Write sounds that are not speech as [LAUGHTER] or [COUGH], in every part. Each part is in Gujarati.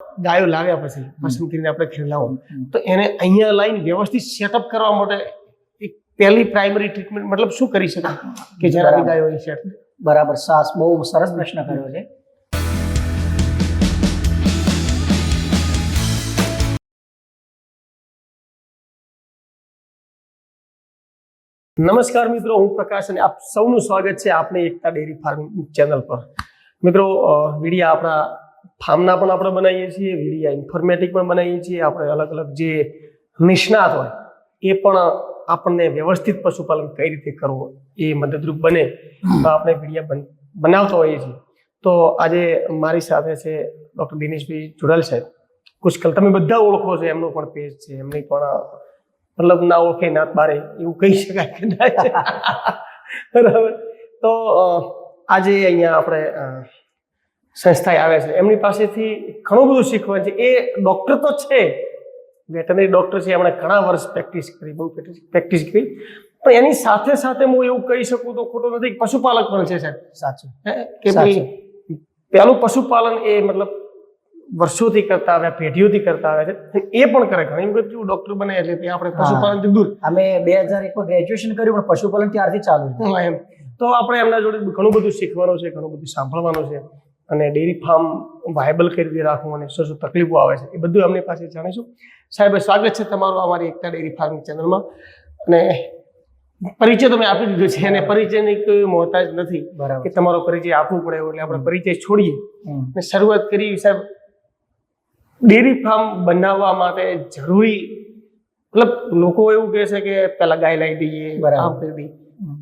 ગાયો લાવ્યા પછી પસંદ કરીને આપણે ખેલાવો તો એને અહીંયા લાવીને વ્યવસ્થિત સેટઅપ કરવા માટે એક પહેલી પ્રાઇમરી ટ્રીટમેન્ટ મતલબ શું કરી શકાય કે જેનાથી બરાબર. એ સેટ બરાબર સાસ બહુ સરસ પ્રશ્ન કર્યો છે. નમસ્કાર મિત્રો હું પ્રકાશ અને આપ સૌનું સ્વાગત છે આપની એકતા ડેરી ફાર્મિંગ ચેનલ પર. મિત્રો વિડીયા આપણા ફાર્મના પણ આપણે બનાવીએ છીએ, વીડિયા ઇન્ફોર્મેટિક પણ બનાવીએ છીએ, આપણે અલગ અલગ જે નિષ્ણાત હોય, એ પણ આપણને વ્યવસ્થિત પશુપાલન કઈ રીતે કરવું, એ મદદરૂપ બને આપણે વીડિયા બન- બનાવતા હોઈએ છીએ. તો આજે મારી સાથે છે ડૉક્ટર દિનેશભાઈ જોડાલ સાહેબ. પુષ્કલ તમે બધા ઓળખો છો, એમનો પણ પેજ છે, એમની પણ, મતલબ ના ઓળખે ના બારે, એવું કહી શકાય કે બરાબર. તો આજે અહીંયા આપણે સંસ્થાએ આવે છે. એમની પાસેથી ઘણું બધું શીખવાનું છે. એ ડૉક્ટર તો છે. વેટનરી ડૉક્ટર છે. એમણે ઘણા વર્ષ પ્રેક્ટિસ કરી બહુ પ્રેક્ટિસ કરી. પણ એની સાથે સાથે હું એવું કહી શકું તો ખોટું નથી પશુપાલક પણ છે સાહેબ. સાચું. કે ભાઈ પેલું પશુપાલન એ મતલબ વર્ષોથી કરતા આવ્યા પેઢીઓથી કરતા આવ્યા છે. એ પણ કરે ઘણી વખત જો ડોક્ટર બને એટલે ત્યાં આપણે પશુપાલન પશુપાલનથી દૂર. અમે બે હજાર એકમાં ગ્રેજ્યુએશન કર્યું પણ પશુપાલન ત્યારથી ચાલુ. એમ. તો આપણે એમના જોડે ઘણું બધું શીખવાનું છે ઘણું બધું સાંભળવાનું છે. અને ડેરી ફાર્મ વાયબલ કઈ રીતે રાખવું અને શું શું તકલીફો આવે છે એ બધું અમને પાસે જાણીશું. સાહેબ સ્વાગત છે તમારું અમારી એકતા ડેરી ફાર્મિંગ ચેનલમાં. અને પરિચય તમે આપી દીધો છે અને પરિચયની કોઈ મોહતાજ નથી કે તમારો પરિચય આપવું પડે એટલે આપણે પરિચય છોડીએ. અને શરૂઆત કરી સાહેબ ડેરી ફાર્મ બનાવવા માટે જરૂરી મતલબ લોકો એવું કહે છે કે પેલા ગાય લાવી દઈએ બરાબર. કરી દઈએ.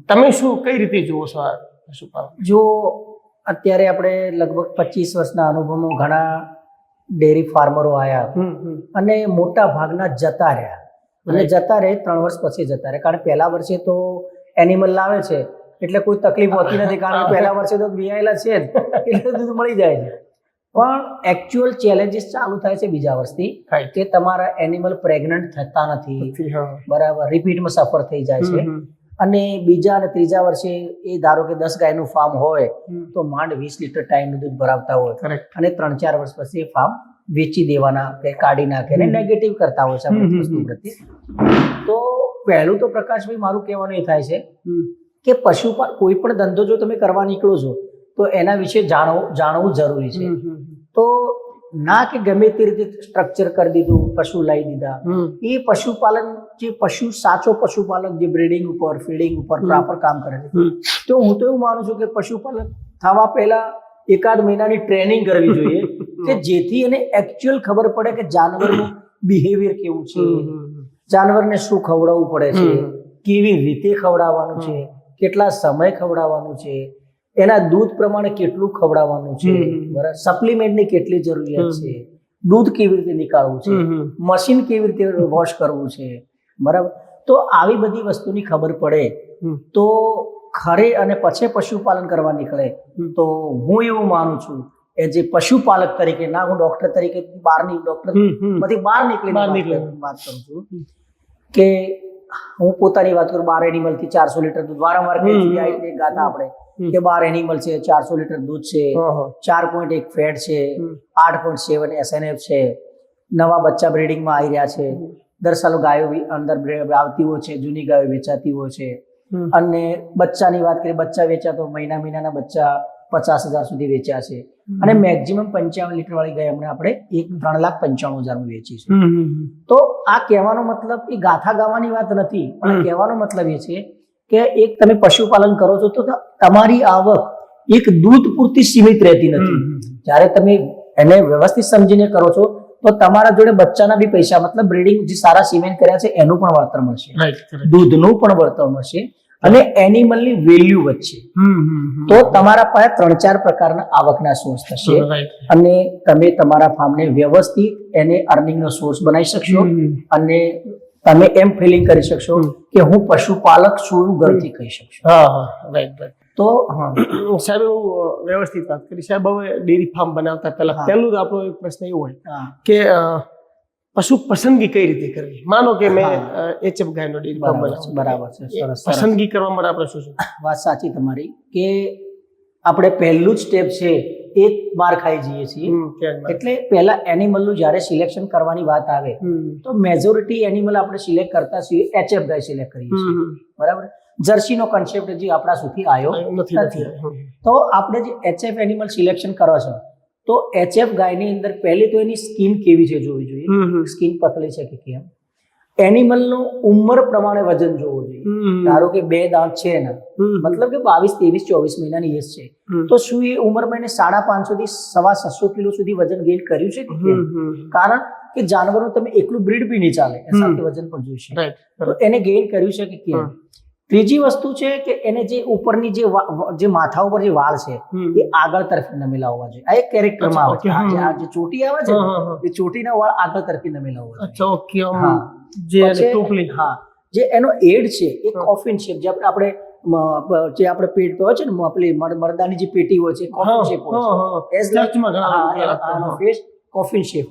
તમે શું કઈ રીતે જુઓ છો પશુપાલન? જો અત્યારે આપણે લગભગ પચીસ વર્ષના અનુભવમાં ઘણા ડેરી ફાર્મરો આવ્યા અને મોટા ભાગના જતા રહ્યા. અને જતા રહે ત્રણ વર્ષ પછી જતા રહે કારણ પહેલા વર્ષે તો એનિમલ લાવે છે. એટલે કોઈ તકલીફ હોતી નથી. કારણ કે પહેલા વર્ષે તો બિયાયેલા છે જ. એટલે દૂધ મળી જાય છે. પણ એકચ્યુઅલ ચેલેન્જીસ ચાલુ થાય છે બીજા વર્ષથી. કે તમારા એનિમલ પ્રેગ્નન્ટ થતા નથી. બરાબર. રિપીટમાં સફર થઈ જાય છે. અને બીજા અને ત્રીજા વર્ષે એ ધારો કે દસ ગાયનું ફાર્મ હોય તો માંડ વીસ લીટર ટાઈમનું દૂધ ભરાવતા હોય. અને ત્રણ ચાર વર્ષ પછી એ ફાર્મ વેચી દેવાના કે કાઢી નાખે ને નેગેટિવ કરતા હોય છે વસ્તુ પ્રત્યે. તો પહેલું તો પ્રકાશભાઈ મારું કહેવાનું એ થાય છે કે કે પશુપાલ કોઈ પણ ધંધો જો તમે કરવા નીકળો છો તો એના વિશે જાણવું જાણવું જરૂરી છે. તો ના કે ગમે તે રીતે સ્ટ્રક્ચર કરી દીધું પશુ લાવી દીધા. એ પશુપાલન જે પશુ સાચો પશુપાલક જે બ્રીડિંગ ઉપર ફીડિંગ ઉપર પ્રોપર કામ કરે છે. તો હું તો એવું માનું છું કે પશુપાલક થવા પહેલા એકાદ મહિનાની ટ્રેનિંગ કરવી જોઈએ કે જેથી એને એકચ્યુઅલ ખબર પડે કે જાનવરનું બિહેવિયર કેવું છે. જાનવરને શું ખવડાવવું પડે છે કેવી રીતે ખવડાવવાનું છે કેટલા સમય ખવડાવવાનું છે એના દૂધ પ્રમાણે કેટલું ખવડાવવાનું છે? બરાબર સપ્લિમેન્ટની કેટલી જરૂરિયાત છે? દૂધ કેવી રીતે નીકાળવું છે. મશીન કેવી રીતે વોશ કરવું છે? બરાબર? તો આવી બધી વસ્તુની ખબર પડે. તો ખરે અને પછી પશુપાલન કરવા નીકળે. તો હું એવું માનું છું એ જે પશુપાલક તરીકે ના હું ડોક્ટર તરીકે બહારની ડોક્ટર હમ. બહાર નીકળી બહાર નીકળી. વાત કરું છું કે હું પોતાની વાત કરું બાર એનિમલથી ચારસો લીટર દૂધ. વારંવાર ગાતા આપણે કે બાર એનિમલ છે ચારસો લીટર દૂધ છે. ચાર પોઈન્ટ એક ફેટ છે આઠ પોઈન્ટ સેવન એસએનએફ છે નવા બચ્ચા બ્રીડિંગમાં આવી રહ્યા છે. દર સાલ ગાયો અંદર આવતી હોય છે જૂની ગાયો વેચાતી હોય છે. અને બચ્ચાની વાત કરીએ બચ્ચા વેચાતો મહિના મહિનાના બચ્ચા પચાસ હજાર સુધી વેચ્યા છે. અને મેક્સિમમ પંચાવન લીટર વાળી ગાય હમણાં આપણે એક ત્રણ લાખ પંચાણું હજારમાં વેચી છે. હમ, હમ, હમ. તો આ કહેવાનો મતલબ એ ગાથા ગાવાની વાત નથી પણ કહેવાનો મતલબ એ છે કે એક તમે પશુપાલન કરો છો તો તમારી આવક એક દૂધ પૂરતી સીમિત રહેતી નથી. જ્યારે તમે એને વ્યવસ્થિત સમજીને કરો છો તો તમારા જોડે બચ્ચાના બી પૈસા મતલબ બ્રીડિંગ જે સારા સિમેન્ટ કર્યા છે એનું પણ વળતર મળશે. દૂધનું પણ વળતર મળશે. અને એનિમલની વેલ્યુ હમ. તો તમારા પાસે ત્રણ ચાર પ્રકારના આવકના સોર્સ થશે અને તમે તમારા ફાર્મને વ્યવસ્થિત એને અર્નિંગનો સોર્સ બનાવી શકશો અને તમે એમ ફિલિંગ કરી શકશો કે હું પશુપાલક છું એવું કહી શકશો. હા હા. રાઈટ રાઈટ તો હા. સાહેબ હું વ્યવસ્થિત વાત કરી. સાહેબ હવે ડેરી ફાર્મ બનાવતા પહેલા પહેલું આપણો એક પ્રશ્ન એવો હોય કે પશુ પસંદગી કઈ રીતે કરવી? માનો કે મેં. એચએફ ગાયનો ડેરી ફાર્મ બરાબર છે બરાબર છે સરસ સરસ. પસંદગી કરવા માટે આપણે શું વાત સાચી તમારી કે આપણે પહેલું જ સ્ટેપ છે એ જ માર ખાઈ જઈએ છીએ. એટલે પહેલા એનિમલનું જ્યારે સિલેક્શન કરવાની વાત આવે તો મેજોરિટી એનિમલ આપણે સિલેક્ટ કરતા છીએ એચએફ ગાય સિલેક્ટ કરીએ છીએ. બરાબર? જર્સીનો કન્સેપ્ટ હજી આપણા સુધી આવ્યો. નથી તો આપણે જે એચએફ એનિમલ સિલેક્શન કરો છો તો એચએફ ગાયની અંદર પહેલી તો એની સ્કિન કેવી છે જોવી જોઈએ. સ્કિન પતલી છે કે કેમ? એનિમલનું ઉંમર પ્રમાણે વજન જોવું જોઈએ. ધારો કે બે દાંત છે એના. મતલબ કે બાવીસ ત્રેવીસ ચોવીસ મહિનાની એજ છે. તો શું એ ઉંમરમાં એને સાડા પાંચસો થી સવા છસો કિલો સુધી વજન ગેઇન કર્યું છે કે. કારણ કે જાનવરનું તમે એકલું બ્રીડ બી નહીં ચાલે. વજન પણ જોઈશે એને ગેઇન કર્યું છે કે કેમ. ત્રીજી વસ્તુ છે કે એને જે ઉપરની જે જે માથા ઉપર જે વાળ છે એ આગળ તરફ નમેલા હોવા જોઈએ. આ એક કેરેક્ટરમાં આવે છે. આ જે- ચોટી આવે છે. એ ચોટીના વાળ આગળ તરફી નમેલા હોવા જોઈએ. ઓકે જે ટોપલી હા. જે એનો એડ છે એ. કોફિન શેપ જે આપણે આપણે જે આપણે પેટ પર હોય છે ને પેલી મરદાની જે પેટી હોય છે કોફિન શેપ હોય છે. like- ઘણા હા. Face coffin shape.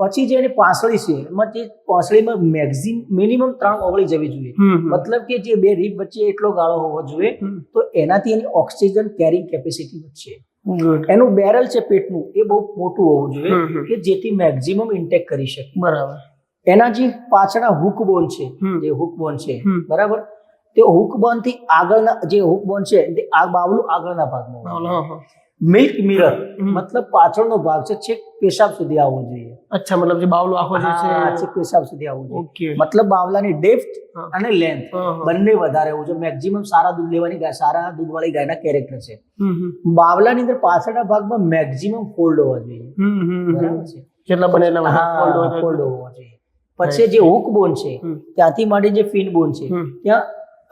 પછી જે એની પાસળી છે એમાં જે પાસળીમાં મેક્સિમ મિનિમમ ત્રણ ઓગળી જવી જોઈએ. મતલબ કે જે બે રીબ વચ્ચે એટલો ગાળો હોવો જોઈએ તો એનાથી એની ઓક્સિજન કેરિંગ કેપેસિટી વધશે. એનું બેરલ છે પેટનું એ બહુ મોટું હોવું જોઈએ. કે જેથી મેક્સિમમ ઇન્ટેક કરી શકે. બરાબર. એના જે પાછળના હુક બોન છે જે હુક બોન છે બરાબર? તે હુક બોનથી આગળના જે હુક બોન છે તે આ બાવલું આગળના ભાગમાં. Milk mirror. મતલબ પાછળનો ભાગ છે છેક પેશાબ સુધી આવવો જોઈએ. અચ્છા મતલબ જે બાવલો આખો જે છે. છેક પેશાબ સુધી આવવું જોઈએ. મતલબ બાવલાની ડેપ્થ અને લેન્થ. બંને વધારે હોવું જોઈએ. મેક્સિમમ સારા દૂધ લેવાની ગાય સારા દૂધવાળી ગાયના કેરેક્ટર છે. હમ, હમ. બાવલાની અંદર પાછળના ભાગમાં મેક્સિમમ ફોલ્ડ હોવા જોઈએ. બરાબર છે. જેટલા બને એટલા ફોલ્ડ હોવા જોઈએ. પછી જે હુક બોન છે ત્યાંથી માંડી જે ફિન બોન છે ત્યાં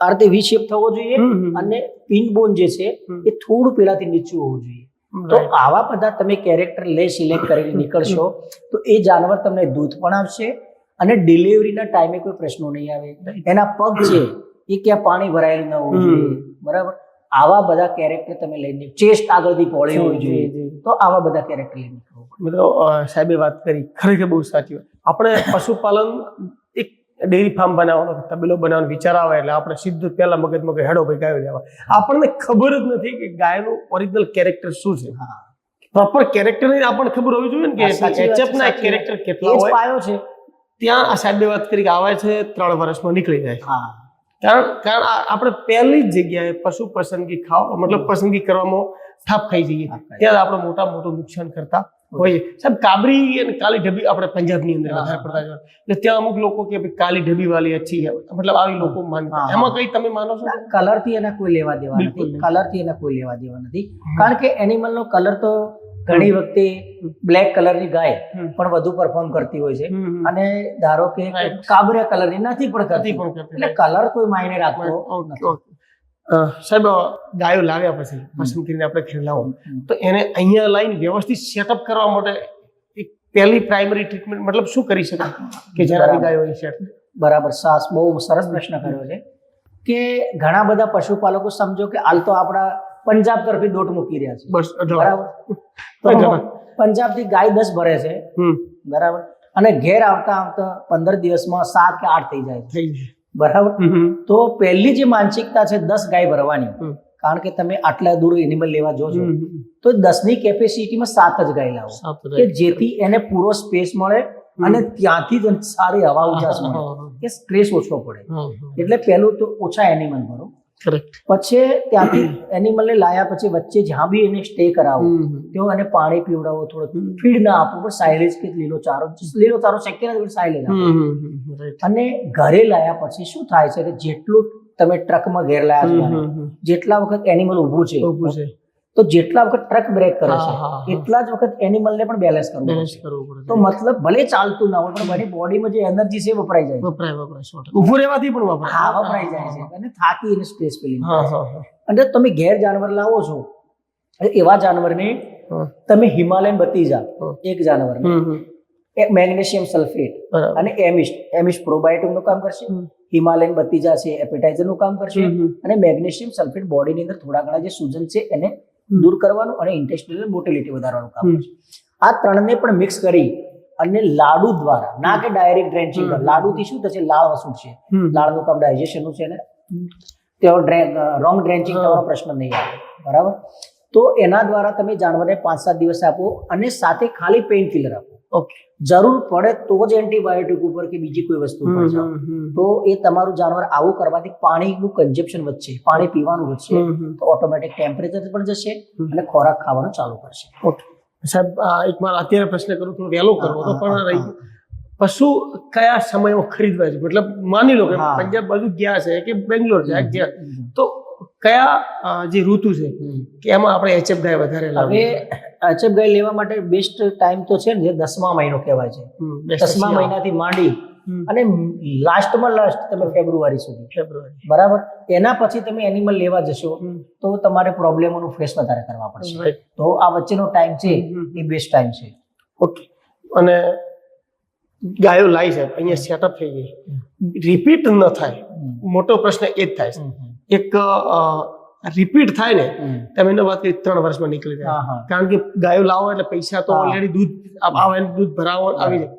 આ રીતે વી શેપ થવો જોઈએ. અને પિન બોન જે છે એ થોડું પેલાથી નીચું હોવું જોઈએ. તો આવા બધા તમે કેરેક્ટર લે સિલેક્ટ કરીને [LAUGHS] નીકળશો તો એ જાનવર તમને દૂધ પણ આપશે અને ડિલિવરીના ટાઈમે કોઈ પ્રશ્નો નહીં આવે. એના પગ છે એ ક્યાં પાણી ભરાયેલું ન હોવું જોઈએ. બરાબર? આવા બધા કેરેક્ટર તમે લઈને ચેસ્ટ આગળથી પહોળી હોવી જોઈએ. તો આવા બધા કેરેક્ટર લઈને મતલબ સાહેબે વાત કરી. ખરેખર બહુ સાચી વાત. આપણે પશુપાલન ડેરી ફાર્મ બનાવવાનો તબેલો બનાવવાનો વિચાર આવે એટલે આપણે સીધું પહેલા મગજમાં કે હેડો ભાઈ ગાયો લેવા. આપણને ખબર જ નથી કે ગાયનું ઓરિજિનલ કેરેક્ટર શું છે. પ્રોપર કેરેક્ટર આપણને ખબર હોવી જોઈએ ને કે ના કેરેક્ટર કેટલો હોય. પાયો છે. ત્યાં આ સાહેબે વાત કરી કે આવે છે ત્રણ વર્ષમાં નીકળી જાય. હા. કારણ કારણ આપણે પહેલી જ જગ્યાએ પશુ પસંદગી ખાવ મતલબ પસંદગી કરવામાં ઠપ ખાઈ જઈએ. ત્યારે આપણે મોટા મોટું નુકસાન કરતા હોઈએ સાહેબ કાબરી અને કાલી ઢબી આપણે પંજાબની અંદર વધારે પડતા જોવા. એટલે ત્યાં અમુક લોકો કે ભાઈ કાલી ઢબી વાળી અચ્છી હે મતલબ આવી લોકો માનતા. એમાં કઈ તમે માનો છો? કલરથી એના કોઈ લેવા દેવા નથી. કલરથી એના કોઈ લેવા દેવા નથી. કારણ કે એનિમલ નો કલર તો ઘણી વખતે બ્લેક કલરની ગાય પણ વધુ પરફોર્મ કરતી હોય છે. અને ધારો કે Right. કાબરિયા કલરની નથી પણ કરતી. પણ એટલે કલર કોઈ માયને રાખતો નથી. સાહેબ ગાયો લાવ્યા પછી પસંદ કરીને આપણે ઘરે લાવો તો એને અહીંયા લાવીને વ્યવસ્થિત સેટઅપ કરવા માટે એક પહેલી પ્રાઇમરી ટ્રીટમેન્ટ મતલબ શું કરી શકાય? કે જેનાથી. ગાયો અહીં સેટ બરાબર સાસ બહુ સરસ પ્રશ્ન કર્યો છે. કે ઘણા બધા પશુપાલકો સમજો કે હાલ તો આપણા પંજાબ તરફી દોટ મૂકી રહ્યા છે. બસ. બરાબર. તો પંજાબથી ગાય દસ ભરે છે. બરાબર? અને ઘેર આવતા આવતા પંદર દિવસમાં સાત કે આઠ થઈ જાય છે. થઈ જાય. બરાબર. તો પહેલી જે માનસિકતા છે દસ ગાય ભરવાની કારણ કે તમે આટલા દૂર એનિમલ લેવા જો છો. તો દસની કેપેસિટીમાં સાત જ ગાય લાવો કે જેથી એને પૂરો સ્પેસ મળે અને ત્યાંથી જ સારી હવા ઉજાસ મળે. કે સ્ટ્રેસ ઓછો પડે. એટલે પહેલું તો ઓછા એનિમલ ભરો. પછી ત્યાંથી એનિમલને લાયા પછી વચ્ચે જ્યાં બી એને સ્ટે કરાવો. તેઓ એને પાણી પીવડાવો થોડો ફીડ ના આપો પણ સાયલેજ કે લીલો ચારો લીલો ચારો શક્ય નથી સાયલેજ. અને ઘરે લાયા પછી શું થાય છે કે જેટલું તમે ટ્રકમાં ઘેર લાયા છો. જેટલા વખત એનિમલ ઊભું છે ઊભું છે તો જેટલા વખત ટ્રક બ્રેક કરે છે. એટલા જ વખત એનિમલને પણ બેલેન્સ કરવું બેલેન્સ કરવું પડે. તો મતલબ ભલે ચાલતું ના હોય પણ મારી બોડીમાં જે એનર્જી છે વપરાઈ જાય વપરાય વપરાય ઉભું રહેવાથી પણ વપરાય. હા વપરાઈ જાય છે. અને થાકી અને સ્ટ્રેસ ફિલિંગ હા હા હા. અને તમે ઘેર જાનવર લાવો છો એવા જાનવરને. તમે હિમાલયન બતીજા. એક જાનવર. મેગ્નેશિયમ સલ્ફેટ અને એમિસ્ટ એમિસ્ટ પ્રોબાયોટિકનું કામ કરશે. હિમાલયન બતીજા છે એપેટાઇઝરનું કામ કરશે. અને મેગ્નેશિયમ સલ્ફેટ બોડીની અંદર થોડા ઘણા જે સૂજન છે એને દૂર કરવાનું અને ઇન્ટેસ્ટિનલ મોટિલિટી વધારવાનું કામ છે. આ ત્રણને પણ મિક્સ કરી અને લાડુ દ્વારા ના કે ડાયરેક્ટ ડ્રેન્ચિંગ લાડુ લાડુથી શું થશે? લાળ વસૂટશે છે. લાળનું કામ ડાયજેશનનું છે ને? તેઓ રોંગ ડ્રેન્ચિંગ. થવાનો પ્રશ્ન નહીં આવે. બરાબર? તો એના દ્વારા તમે જાનવરને પાંચ સાત દિવસ આપો અને સાથે ખાલી પેઇન કિલર આપો. ઓકે જરૂર પડે તો જ એન્ટીબાયોટિક ઉપર કે બીજી કોઈ વસ્તુ ઉપર જાઓ. તો એ તમારું જાનવર આવું કરવાથી પાણીનું કન્ઝપ્શન વધશે પાણી પીવાનું વધશે. તો ઓટોમેટિક ટેમ્પરેચર પણ જશે. અને ખોરાક ખાવાનું ચાલુ કરશે. ઓકે સાહેબ એક મારા અત્યારે પ્રશ્ન કરું થોડો વહેલો કરવો તો પણ રહી પશુ કયા સમયમાં ખરીદવા છે? મતલબ માની લો કે. પંજાબ બાજુ ગયા છે કે બેંગ્લોર જાય ગયા. તો કયા જે ઋતુ છે કે એમાં આપણે એચએફ ગાય વધારે લાવે અચબ ગાય લેવા માટે બેસ્ટ ટાઈમ તો છે ને જે દસમા મહિનો કહેવાય છે. દસમા મહિનાથી માંડી અને લાસ્ટમાં લાસ્ટ તમે ફેબ્રુઆરી સુધી. ફેબ્રુઆરી. બરાબર? એના પછી તમે એનિમલ લેવા જશો તો તમારે પ્રોબ્લેમોનું ફેસ વધારે કરવા પડશે. તો આ વચ્ચેનો ટાઈમ છે. એ બેસ્ટ ટાઈમ છે. ઓકે અને ગાયો લાવી સાહેબ અહીંયા સેટઅપ થઈ ગઈ. રિપીટ ન થાય. મોટો પ્રશ્ન એ જ થાય. છે એક રિપીટ થાય ને તમે એને વાત કરી ત્રણ વર્ષમાં નીકળી જાય. કારણ કે ગાયો લાવો એટલે પૈસા તો ઓલરેડી દૂધ આવે દૂધ ભરાવો આવી જાય.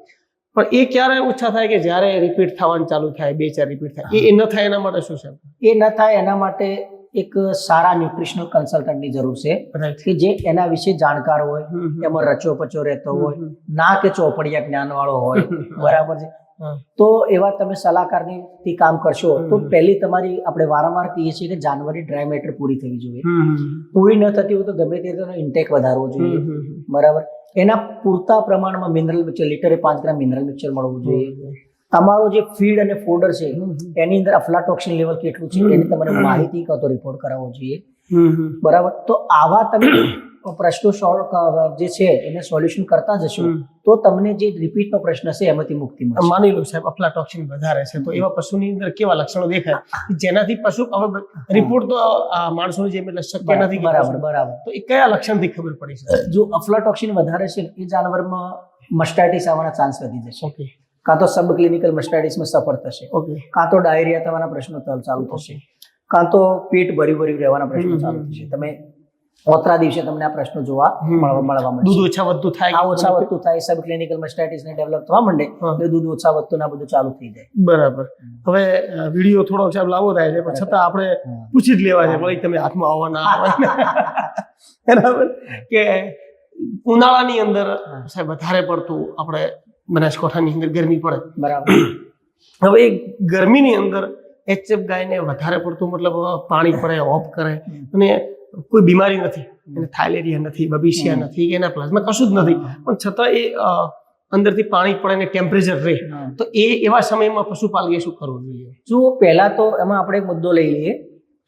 પણ એ ક્યારે ઓછા થાય કે જ્યારે રિપીટ થવાનું ચાલુ થાય બે ચાર રિપીટ થાય એ- ન થાય એના માટે શું છે? એ ન થાય એના માટે એક સારા ન્યુટ્રિશનલ કન્સલ્ટન્ટની જરૂર છે. કે જે એના વિશે જાણકાર હોય એમાં રચો પચો રહેતો હોય ના કે ચોપડિયા જ્ઞાન વાળો હોય બરાબર છે. તો એવા તમે સલાહકારની કામ કરશો તો પહેલી તમારી આપણે વારંવાર કહીએ છીએ કે જાન્યુઆરી ડ્રાય મેટર પૂરી થવી જોઈએ. પૂરી ન થતી હોય તો ગમે તે તેનો ઇન્ટેક વધારવો જોઈએ. બરાબર? એના પૂરતા પ્રમાણમાં મિનરલ મિક્સર લીટરે પાંચ ગ્રામ મિનરલ મિક્સર મળવું જોઈએ. તમારો જે ફીડ અને ફોડર છે એની અંદર અફલાટોક્સિન લેવલ કેટલું છે એની તમારે માહિતી કાં તો રિપોર્ટ કરાવવો જોઈએ. બરાબર? તો આવા તમે પ્રશ્નો જે છે એને સોલ્યુશન કરતા જશો તો તમને જે રિપીટનો પ્રશ્ન છે એમાંથી મુક્તિ મળશે. માની લો સાહેબ અફલાટોક્સિન વધારે છે તો એવા પશુની અંદર કેવા લક્ષણો દેખાય? જેનાથી પશુ હવે રિપોર્ટ તો આ માણસોની જેમ એટલે શક્ય નથી બરાબર બરાબર. તો એ કયા લક્ષણથી ખબર પડી છે? જો અફલાટોક્સિન વધારે છે એ જાનવરમાં મસ્ટાઇટિસ આવવાના ચાન્સ વધી જશે. ઓકે. કાં તો સબ ક્લિનિકલ મસ્ટાઇટિસમાં સફર થશે. ઓકે. કાં તો ડાયરિયા થવાના પ્રશ્નો ચાલુ ચાલુ થશે. કાં તો પેટ ભરી ભરી રહેવાના પ્રશ્નો ચાલુ થશે. તમે ઓતરા દિવસે તમને આ પ્રશ્નો જોવા. મળવા મળવા દૂધ ઓછા વધતું થાય આ ઓછા વધતું થાય સબ ક્લિનિકલ મસ્ટાઇટિસ ને ડેવલપ થવા માંડે એટલે દૂધ ઓછા વધતું ના બધું ચાલુ થઈ જાય. બરાબર. હવે વીડિયો થોડો સાહેબ લાવો થાય છે પણ છતાં આપણે પૂછી જ લેવા છે ભલે તમે હાથમાં આવવા ના આવે. [LAUGHS] બરાબર? કે ઉનાળાની અંદર સાહેબ વધારે પડતું આપણે બનાસકાંઠાની અંદર ગરમી પડે. બરાબર. [CLEARS THROAT] હવે ગરમીની અંદર એચએફ ગાયને વધારે પડતું મતલબ પાણી પડે ઓફ કરે. અને કોઈ બીમારી નથી એને થાઇલેરિયા નથી બબીસિયા નથી એના પ્લાઝમાં કશું જ નથી. પણ છતાં એ અંદરથી પાણી પડે ને ટેમ્પરેચર રહે. તો એ એવા સમયમાં પશુપાલકે શું કરવું જોઈએ? જો પહેલા તો એમાં આપણે એક મુદ્દો લઈ લઈએ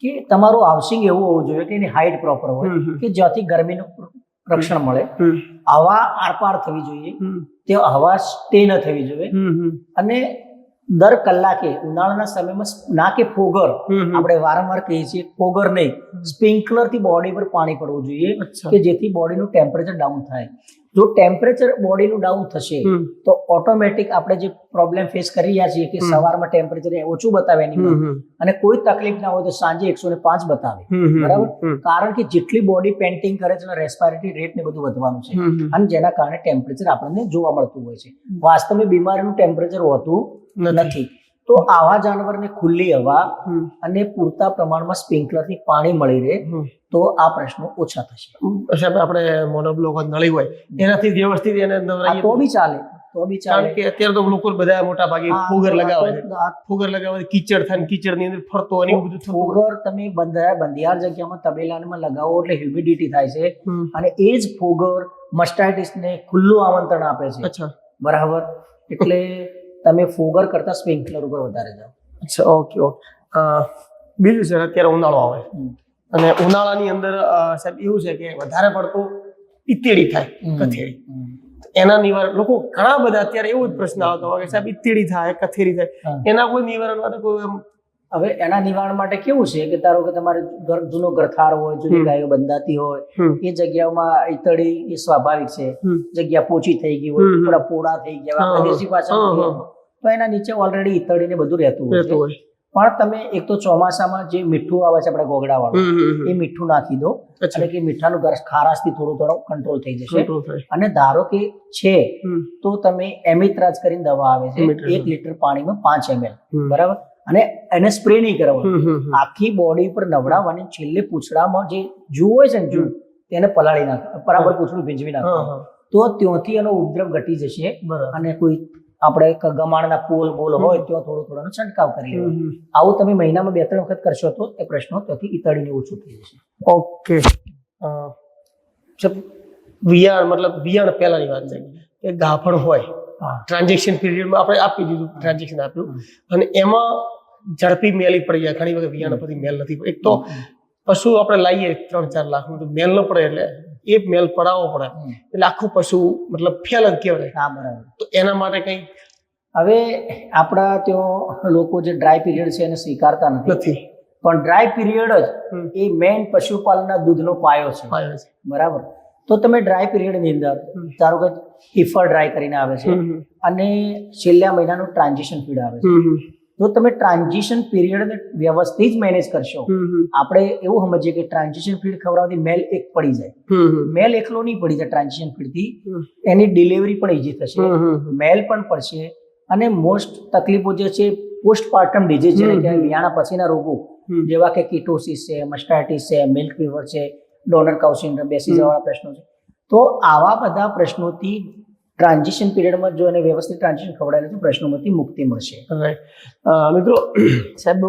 કે તમારું હાઉસિંગ એવું હોવું જોઈએ કે એની હાઇટ પ્રોપર હોય. કે જ્યાંથી ગરમીનું રક્ષણ મળે. હવા આરપાર થવી જોઈએ. તે હવા સ્ટે ન થવી જોઈએ. અને દર કલાકે ઉનાળાના સમયમાં ના કે ફોગર. આપણે વારંવાર કહીએ છીએ ફોગર નહીં. સ્પ્રિંકલરથી બોડી પર પાણી પડવું જોઈએ કે જેથી બોડીનું ટેમ્પરેચર ડાઉન થાય. જો ટેમ્પરેચર બોડીનું ડાઉન થશે તો ઓટોમેટિક આપણે જે પ્રોબ્લેમ ફેસ કરી રહ્યા છીએ કે સવારમાં ટેમ્પરેચર ઓછું બતાવે એની હમ, અને કોઈ તકલીફ ના હોય તો સાંજે એકસો ને પાંચ બતાવે. બરાબર? કારણ કે જેટલી બોડી પેન્ટિંગ કરે છે રેસ્પાયરેટરી રેટ ને બધું વધવાનું છે. અને જેના કારણે ટેમ્પરેચર આપણને જોવા મળતું હોય છે. વાસ્તવમાં બીમારીનું ટેમ્પરેચર હોતું નથી. તો આવા જાનવરને ખુલ્લી હવા અને પૂરતા પ્રમાણમાં સ્પ્રિંકલરથી પાણી મળી રહે તો આ પ્રશ્નો ઓછા થશે. સાહેબ આપણે મોનોબ્લોક નળી હોય. એનાથી વ્યવસ્થિત એને તો બી ચાલે તો બી ચાલે. કે અત્યારે તો લોકો બધા મોટા ભાગે ફુગર લગાવે ફુગર લગાવે કીચડ થાય કીચડની અંદર ફરતો અને એવું બધું ફુગર ફોગર તમે બંધાય બંધિયાર જગ્યામાં તબેલામાં લગાવો એટલે હ્યુમિડિટી થાય છે. અને એ જ મસ્ટાઇટિસ ને ખુલ્લું આમંત્રણ આપે છે. અચ્છા. બરાબર? એટલે તમે ફોગર કરતા સ્પ્રિંકલર ઉપર વધારે જાઓ. અચ્છા ઓકે ઓકે બીજું છે અત્યારે ઉનાળો આવે. અને ઉનાળાની અંદર સાહેબ એવું છે કે વધારે પડતું ઇતેડી થાય. કથેરી. એના નિવારણ લોકો ઘણા બધા અત્યારે એવો જ પ્રશ્ન આવતો હોય કે સાહેબ ઇતેડી થાય કથેરી થાય. એના કોઈ નિવારણ માટે કોઈ હવે એના નિવારણ માટે કેવું છે કે ધારો કે તમારે ઘર જૂનો ગરથાર હોય જૂની ગાયો બંધાતી હોય એ જગ્યાઓમાં ઈતળી એ સ્વાભાવિક છે. જગ્યા પોચી થઈ ગઈ હોય થોડા પોળા થઈ ગયા હા, આપણે હા. દેશી ભાષામાં હા, કહીએ તો એના નીચે ઓલરેડી ઈતળીને બધું રહેતું હોય પણ તમે એક તો ચોમાસામાં જે મીઠું આવે છે આપણે ગોગડા વાળું એ મીઠું નાખી દો. એટલે કે મીઠાનું ગરસ ખારાશથી થોડું થોડો કંટ્રોલ થઈ જશે. અને ધારો કે છે તો તમે એમિત્રાજ કરીને દવા આવે છે એક લીટર પાણીમાં પાંચ એમએલ બરાબર? અને એને સ્પ્રે નહીં કરવાનો. આખી બોડી ઉપર નવડાવવાની છેલ્લે પૂંછડામાં જે જૂ હોય છે ને જૂ તેને પલાળી નાખ બરાબર પૂછડું ભીંજવી નાખો. તો ત્યાંથી એનો ઉપદ્રવ ઘટી જશે અને કોઈ આપણે ગમાણના પોલ બોલ હોય ત્યાં થોડો થોડો એનો છંટકાવ કરી લેવાનો. આવું તમે મહિનામાં બે ત્રણ વખત કરશો તો એ પ્રશ્નો ત્યાંથી ઈતળીને ઓછું થઈ જશે. ઓકે. વિયાણ મતલબ વિયાણ પહેલાની વાત છે કે ગાફણ હોય ટ્રાન્ઝેક્શન પીરિયડમાં આપણે આપી દીધું ટ્રાન્ઝેક્શન આપ્યું. અને એમાં ઝડપી મેલી પડી જાય. ઘણી વખત વિયાણ પછી મેલ નથી. એક તો પશુ આપણે લાવીએ ત્રણ ચાર લાખનું તો મેલ ન પડે એટલે એ મેલ પડાવવો પડે. એટલે આખું પશુ મતલબ ફેલ જ કહેવાય. હા બરાબર. તો એના માટે કંઈ હવે આપણા ત્યાં લોકો જે ડ્રાય પીરિયડ છે એને સ્વીકારતા નથી. પણ ડ્રાય પીરિયડ જ એ મેઇન પશુપાલનના દૂધનો પાયો છે. પાયો છે. બરાબર. તો તમે ડ્રાય પીરિયડની અંદર ધારો કે ઇફર ડ્રાય કરીને આવે છે. અને છેલ્લા મહિનાનું ટ્રાન્ઝિશન ફીડ આવે છે. જો તમે ટ્રાન્ઝિશન પીરિયડ વ્યવસ્થિત મેનેજ કરશો. આપણે એવું સમજીએ કે ટ્રાન્ઝિશન પીરિયડ ખવડાવવાથી મેલ એક પડી જાય. મેલ એકલો નહીં પડી જાય ટ્રાન્ઝિશન પીરિયડથી. એની ડિલિવરી પણ ઈઝી થશે. મેલ પણ પડશે અને મોસ્ટ તકલીફો જે છે પોસ્ટપાર્ટમ ડિઝીઝ જેને કહેવાય વિયાણા પછીના રોગો જેવા કે કીટોસિસ છે મસ્ટાઇટિસ છે મિલ્ક ફીવર છે ડોનર કાઉ સિન્ડ્રોમ બેસી જવાના પ્રશ્નો છે તો આવા બધા પ્રશ્નોથી ટ્રાન્ઝિશન પીરિયડમાં જો એને વ્યવસ્થિત ટ્રાન્ઝિશન ખવડાવે તો પ્રશ્નોમાંથી મુક્તિ મળશે. મિત્રો સાહેબ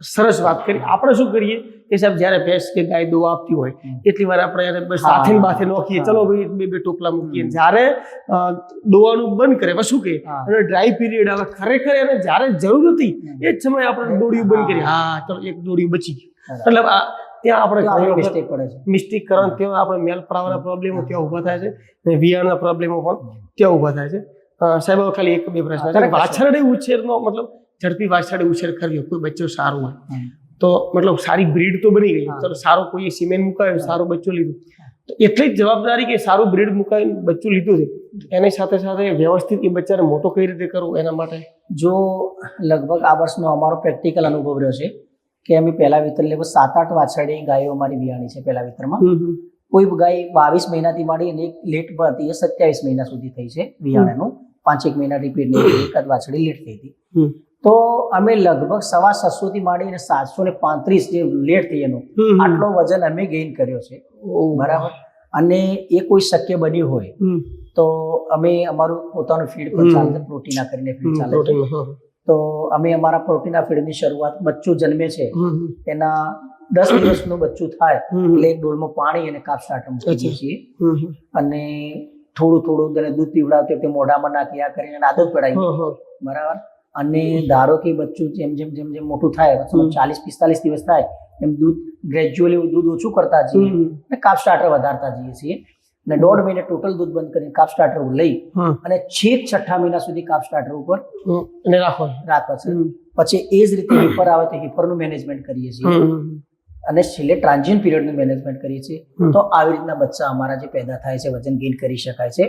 સરસ વાત કરી. આપણે શું કરીએ કે સાહેબ જ્યારે ભેંસ કે ગાય દો આપતી હોય એટલી વાર આપણે એને માથે નોખીએ. ચલો ભાઈ બે બે ટોપલા મૂકીએ. જ્યારે દોવાનું બંધ કરે હવે શું કહીએ અને ડ્રાય પીરિયડ આવે ખરેખર એને જ્યારે જરૂર હતી એ જ સમયે આપણે દોડ્યું બંધ કરી. હા. હા ચલો એક દોડ્યું બચી ગયું. મતલબ આ ત્યાં આપણે ઘણી વખત પડે છે. મિસ્ટેક કારણ ત્યાં આપણે મેલ પડાવવાના પ્રોબ્લેમો ત્યાં ઊભા થાય છે અને વિયાણના પ્રોબ્લેમો પણ ત્યાં ઊભા થાય છે. સાહેબ ખાલી એક બે પ્રશ્ન છે. વાછરડી ઉછેરનો મતલબ ઝડપી વાછરડી ઉછેર કરવી કોઈ બચ્ચો સારો હોય. તો મતલબ સારી બ્રીડ તો બની ગઈ. તો સારો કોઈ સિમેન્ટ મુકાયો સારો બચ્ચો લીધું. તો એટલી જ જવાબદારી કે સારું બ્રીડ મુકાવીને બચ્ચું લીધું છે. એની સાથે સાથે વ્યવસ્થિત એ બચ્ચાને મોટો કઈ રીતે કરવો એના માટે? જો લગભગ આ વર્ષનો અમારો પ્રેક્ટિકલ અનુભવ રહ્યો છે. કે અમે પહેલા વિતર લગભગ સાત આઠ વાછરડી ગાયો અમારી વિયાણી છે પહેલા વિતરમાં કોઈ ગાય બાવીસ મહિનાથી માંડી અને એક લેટ હતી એ સત્યાવીસ મહિના સુધી થઈ છે વિયાણાનું પાંચેક મહિના રિપીટ નહીં થઈ, એકાદ વાછડી લેટ થઈ હતી. તો અમે લગભગ સવા છસો થી માંડી અને સાતસો ને પાંત્રીસ જે લેટ થઈ એનો આટલો વજન અમે ગેઇન કર્યો છે. બરાબર? અને એ કોઈ શક્ય બન્યું હોય તો અમે અમારું પોતાનું ફીડ પણ. ચાલે પ્રોટીન કરીને ફીડ ચાલે. તો અમે અમારા પ્રોટીના ફીડની શરૂઆત બચ્ચું જન્મે છે. એના દસ દિવસનું બચ્ચું થાય એટલે એક ડોલમાં પાણી અને કાપ મૂકી છીએ. અને થોડું થોડું તેને દૂધ પીવડાવતી વખતે મોઢામાં નાખી આ કરીને આદત પડાવી. બરાબર? અને ધારો કે બચ્ચું જેમ જેમ જેમ જેમ મોટું થાય ચાલીસ પિસ્તાલીસ દિવસ થાય એમ દૂધ ગ્રેજ્યુઅલી દૂધ ઓછું કરતા જઈએ. અને કાપ સ્ટાર્ટર વધારતા જઈએ છીએ. અને દોઢ મહિને ટોટલ દૂધ બંધ કરીને કાપ સ્ટાર્ટર લઈ અને છેક છઠ્ઠા મહિના સુધી કાપ સ્ટાર્ટર ઉપર. રાખો. રાખવા છે. પછી એ જ રીતે હિપર આવે તો હિપરનું મેનેજમેન્ટ કરીએ છીએ. અને છેલ્લે ટ્રાન્ઝિયન્ટ પિરિયડનું મેનેજમેન્ટ કરીએ છીએ. તો આવી રીતના બચ્ચા અમારા જે પેદા થાય છે વજન ગેઇન કરી શકાય છે.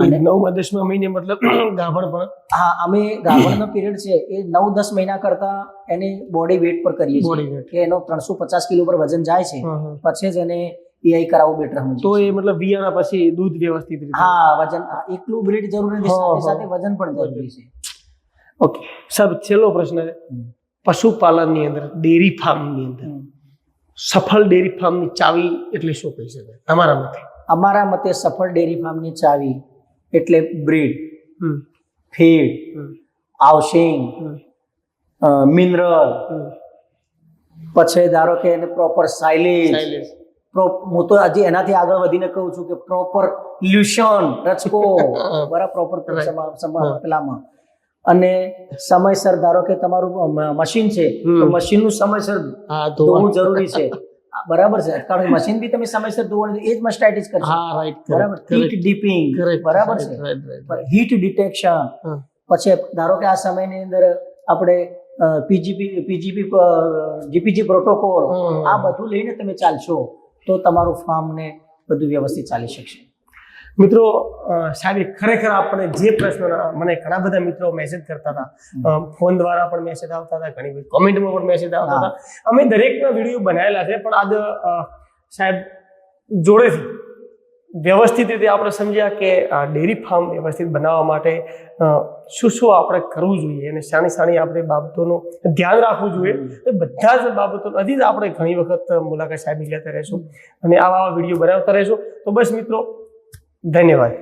અને- નવ દસમા મહિને મતલબ [CLEARS THROAT] ગાભણ પણ. હા અમે ગાભણનો પિરિયડ છે એ નવ દસ મહિના કરતા એને બોડી વેટ પર કરીએ છીએ. કે એનો ત્રણસો પચાસ કિલો પર વજન જાય છે. પછી જ એને એઆઈ કરાવવું બેટર સમજે તો એ મતલબ વિયાના પછી દૂધ વ્યવસ્થિત રીતે. હા વજન એકલું બ્રીડ જરૂરી નથી સાથે સાથે વજન પણ જરૂરી છે. ઓકે સાહેબ છેલ્લો પ્રશ્ન છે. પશુપાલનની અંદર ડેરી ફાર્મની અંદર સફળ ડેરી ફાર્મની ચાવી એટલે શું કહી શકાય? તમારા મતે. અમારા મતે સફળ ડેરી ફાર્મની ચાવી એટલે બ્રીડ. ફીડ હમ. Housing mineral. પછી ધારો કે એને પ્રોપર સાઇલેજ. હું તો આજે એનાથી આગળ વધીને કહું છું કે પ્રોપર લ્યુશન રચકો બરાબર પ્રોપર પેલામાં. અને સમયસર ધારો કે તમારું મશીન છે તો. મશીનનું સમયસર ધોવું. જરૂરી છે. બરાબર છે. કારણ કે મશીન બી તમે સમયસર ધોવાનું એ જ મસ્ટાઇટિસ કરશે. હા રાઈટ બરાબર? હીટ ડીપિંગ બરાબર છે? હીટ ડિટેક્શન પછી ધારો કે આ સમયની અંદર આપણે પીજીપી પીજીપી જીપીજી પ્રોટોકોલ આ બધું લઈને તમે ચાલશો. તો તમારું ફાર્મને બધું વ્યવસ્થિત ચાલી શકશે. મિત્રો સાહેબ ખરેખર આપણે જે પ્રશ્ન મને ઘણા બધા મિત્રો મેસેજ કરતા હતા. ફોન દ્વારા પણ મેસેજ આવતા હતા ઘણી બધી કોમેન્ટમાં પણ મેસેજ આવતા હતા. અમે દરેકના વીડિયો બનાવેલા છે પણ આજ સાહેબ જોડેથી વ્યવસ્થિત રીતે આપણે સમજ્યા કે આ ડેરી ફાર્મ વ્યવસ્થિત બનાવવા માટે શું શું આપણે કરવું જોઈએ અને શાની શાની આપણે બાબતોનું ધ્યાન રાખવું જોઈએ. એ બધા જ બાબતો હજી જ આપણે ઘણી વખત મુલાકાત સાહેબ લેતા રહીશું અને આવા આવા વીડિયો બનાવતા રહીશું. તો બસ મિત્રો ધન્યવાદ.